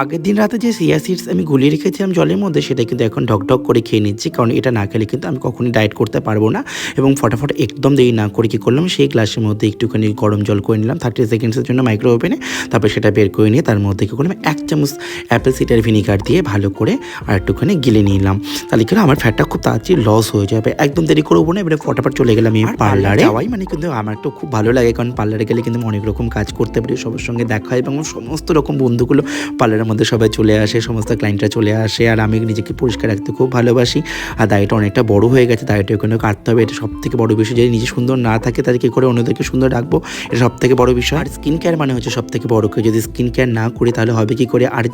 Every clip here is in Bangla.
আগের দিন রাতে যে সিয়া সিডস আমি গুলিয়ে রেখেছিলাম জলের মধ্যে সেটা কিন্তু এখন ঢকঢক করে খেয়ে নিচ্ছি কারণ এটা না খেলে কিন্তু আমি কখনোই ডায়েট করতে পারব না। এবং ফটাফট একদম দেরি না করে কী করলাম সেই গ্লাসের মধ্যে একটুখানি গরম জল করে নিলাম থার্টি সেকেন্ডসের জন্য মাইক্রো ওভেনে তারপর সেটা বের করে নিয়ে তার মধ্যে কী করলাম এক চামচ অ্যাপেল সিডার ভিনিগার দিয়ে ভালো করে আর একটুখানি গিলে নিলাম। তাহলে কিন্তু আমার ফ্যাটটা খুব তাড়াতাড়ি লস হয়ে যাবে একদম দেরি করব না এবারে ফটাফট চলে গেলাম এই পার্লারে যাওয়াই মানে কিন্তু আমার তো খুব ভালো লাগে কারণ পার্লারে গেলে কিন্তু অনেক রকম কাজ করতে পারি সবার সঙ্গে দেখা হয় এবং সমস্ত রকম বন্ধুগুলো পার্লারের মধ্যে সবাই চলে আসে সমস্ত ক্লায়েন্টরা চলে আসে আর আমি নিজেকে পরিষ্কার রাখতে খুব ভালোবাসি। আর দায়টা অনেকটা বড় হয়ে গেছে দায়টা ওখানে কাটতে হবে। এটা সব থেকে বড় বিষয় যদি নিজে সুন্দর না থাকে তাহলে কী করে অন্যদেরকে সুন্দর রাখব? এটা সব থেকে বড় বিষয়। আর স্কিন কেয়ার মানে হচ্ছে সব থেকে বড় কেউ যদি স্কিন কেয়ার না করি তাহলে হবে কি করে? আর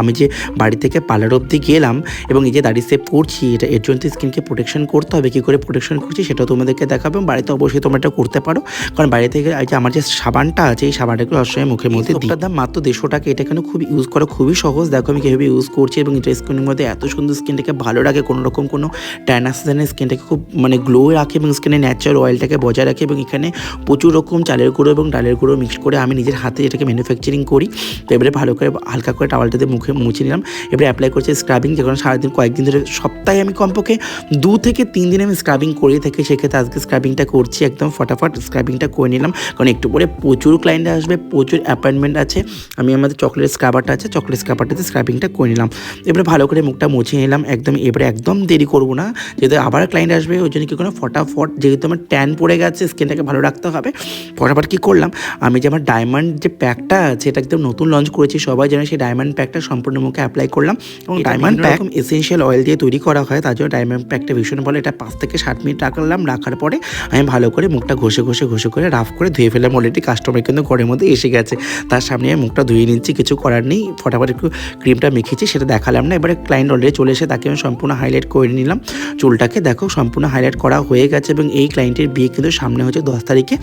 আমি যে বাড়ি থেকে পার্লার অবধি গেলাম এবং এই যে দাড়ি সেভ করছি এটা এর জন্য স্কিনকে প্রোটেকশন করতে হবে। কী করে প্রোটেকশন করছি সেটাও তোমাদেরকে দেখাবো এবং বাড়িতে অবশ্যই তোমরা এটা করতে পারো। কারণ বাড়ি থেকে যে আমার যে সাবানটা আছে এই সাবানটাকে সবসময় মুখের মধ্যে দিই দাম মাত্র দেড়শো টাকা। এটা এখানে খুব ইউজ করা খুবই সহজ। দেখো আমি কীভাবে ইউজ করছি এবং এটা স্কিনের মধ্যে এত সুন্দর স্কিনটাকে ভালো রাখে কোনো রকম কোনো ট্যান আসছে স্কিনটাকে খুব মানে গ্লো রাখে এবং স্কিনে ন্যাচারাল অয়েলটাকে বজায় রাখে এবং এখানে প্রচুর রকম চালের গুঁড়ো এবং ডালের গুঁড়ো মিক্স করে আমি নিজের হাতে এটাকে ম্যানুফ্যাকচারিং করি। তো এবারে ভালো করে হালকা করে টাওয়ালটা দিয়ে মুখে মুছে নিলাম। এবারে অ্যাপ্লাই করছি স্ক্রাবিং যে কারণে সারাদিন কয়েকদিন ধরে সপ্তাহে আমি কমপক্ষে দু থেকে তিন দিন আমি স্ক্রাবিং করে থাকি। সেক্ষেত্রে আজকে স্ক্রাবিংটা করছি, একদম ফটাফট স্ক্রাবিংটা করে নিলাম। কারণ একটু পরে প্রচুর ক্লায়েন্ট আসবে, প্রচুর অ্যাপয়েন্টমেন্ট আছে। আমি আমাদের চকলেট স্ক্রাবারটা আছে চকলেট স্ক্রাবারটাতে স্ক্রাবিংটা করে নিলাম। এবারে ভালো করে মুখটা মুছে নিলাম একদম এবারে একদম দেরি করব না। যেহেতু আবার ক্লায়েন্ট আসবে ওই জন্য কি কোনো ফটাফট যেহেতু আমার ট্যান পড়ে গেছে স্কিনটাকে ভালো রাখতে হবে ফটাফট কী করলাম আমি যে আমার ডায়মন্ড যে প্যাকটা আছে এটা একদম নতুন লঞ্চ করেছি সবাই যেন সেই ডায়মন্ড প্যাকটা সম্পূর্ণ মুখে অ্যাপ্লাই করলাম এবং ডায়মন্ড প্যাক এসেনশিয়াল অয়েল দিয়ে তৈরি করা হয় তার জন্য ডায়মন্ড প্যাকটা ভীষণ ভালো এটা পাঁচ থেকে সাত মিনিট রাখলাম রাখার পরে আমি ভালো করে মুখটা ঘষে ঘষে ঘষে করে রাফ করে ধুয়ে ফেললাম অলরেডি কাস্টমার কিন্তু ঘরের মধ্যে এসে গেছে তার সামনে আমি মুখটা ধুয়ে নিচ্ছি কিছু করার নেই ফটাফট একটু ক্রিমটা মেখেছি, সেটা দেখালাম না। এবারে ক্লায়েন্ট অলরেডি চলে এসে তাকে আমি সম্পূর্ণ হাইলাইট করে নিলাম। চুলটাকে দেখো, সম্পূর্ণ হাইলাইট করা হয়ে গেছে এবং এই ক্লায়েন্টের বিয়ে কিন্তু সামনে হচ্ছে দশ তারিখে।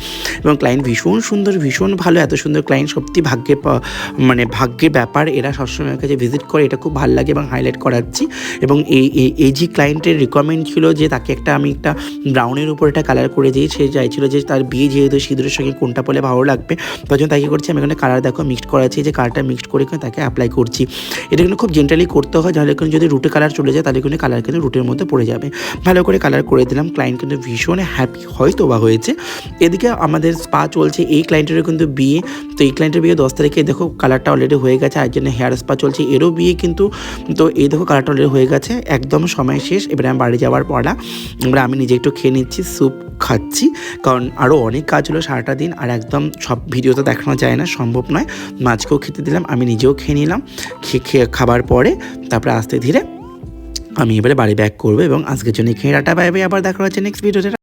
এবং ক্লায়েন্ট ভীষণ সুন্দর, ভীষণ ভালো, এত সুন্দর ক্লায়েন্ট সত্যি ভাগ্যে মানে ভাগ্যের ব্যাপার। এরা সবসময় আমার কাছে ভিজিট করে, এটা খুব ভালো লাগে এবং হাইলাইট করাচ্ছি। এবং এই, এই- যে ক্লায়েন্টের রিকমেন্ড ছিল যে তাকে একটা আমি একটা ব্রাউনের উপর একটা কালার করে দিই, সে চাইছিল যে তার বিয়ে যেহেতু সিঁদুরের সঙ্গে কোনটা পরে ভালো লাগবে। তার জন্য তাই কী করছি, আমি এখানে কালার দেখো মিক্সড করাচ্ছি, যে কালারটা মিক্সড করে তাকে অ্যাপ্লাই করছি। এটা কিন্তু খুব জেন্টালি করতে হয় তাহলে কিন্তু যদি রুটে কালার চলে যায়, তাহলে কিন্তু কালার কিন্তু রুটের মধ্যে পড়ে যাবে। ভালো করে কালার করে দিলাম ক্লায়েন্ট কিন্তু ভীষণ হ্যাপি হয়তো বা হয়েছে। এদিকে আমাদের স্পা চলছে, এই ক্লায়েন্টেরও কিন্তু বিয়ে। তো এই ক্লায়েন্টের বিয়ে দশ তারিখে, দেখো কালারটা অলরেডি হয়ে গেছে, আর জন্য হেয়ার স্পা চলছে, এরও বিয়ে কিন্তু। তো এই দেখো কালারটা অলরেডি হয়ে গেছে, একদম সময় শেষ, এবারে আমি বাড়ি যাওয়ার পড়া এবারে আমি নিজে একটু খেয়ে নিচ্ছি স্যুপ খাচ্ছি। কারণ আরও অনেক কাজ হলো সারাটা দিন আর একদম সব ভিডিও তো দেখানো যায় না, সম্ভব নয়। মাছকেও খেতে দিলাম, আমি নিজেও খেয়ে নিলাম। খেয়ে খেয়ে খাবার পরে তারপরে আস্তে ধীরে আমি এবারে বাড়ি ব্যাক করব এবং আজকের জন্য খেয়ে ডাটা বাইবে আবার দেখা হচ্ছে নেক্সট ভিডিওতে